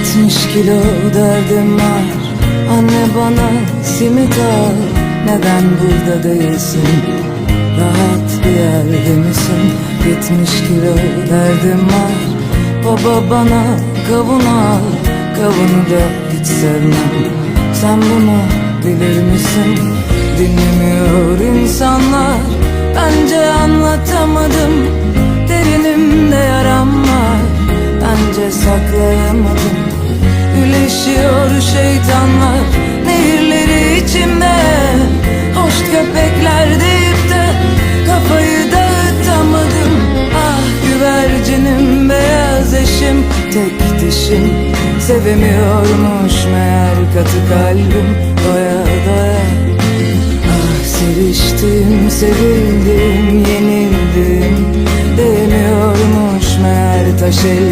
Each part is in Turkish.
Yetmiş kilo derdim var. Anne bana simit al. Neden burada değilsin? Rahat bir yerde misin? Yetmiş kilo derdim var. Baba bana kavun al. Kavunu da hiç sevmem. Sen bunu bilir misin? Dinlemiyor insanlar. Bence anlatamadım Tek dişim. Sevemiyormuş meğer katı kalbim. Doya doya. Ah seviştim, sevildim, yenildim. Değmiyormuş meğer taş ellerim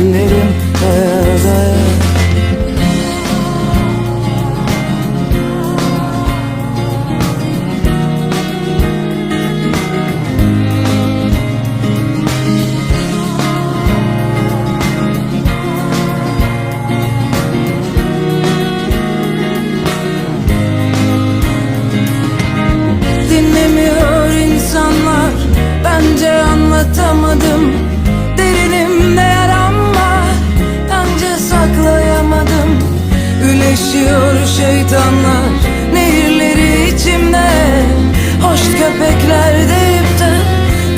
Üleşiyor şeytanlar Nehirleri içimde. Hoş köpekler deyip de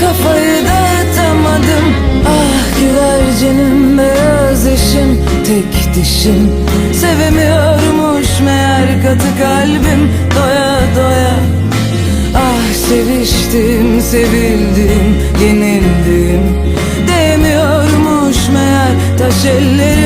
Kafayı dağıtamadım. Ah güvercinim beyaz eşim Tek dişim. Sevemiyormuş meğer katı kalbim. Doya doya. Ah seviştim, sevildim, yenildim. Değmiyormuş meğer taş ellerim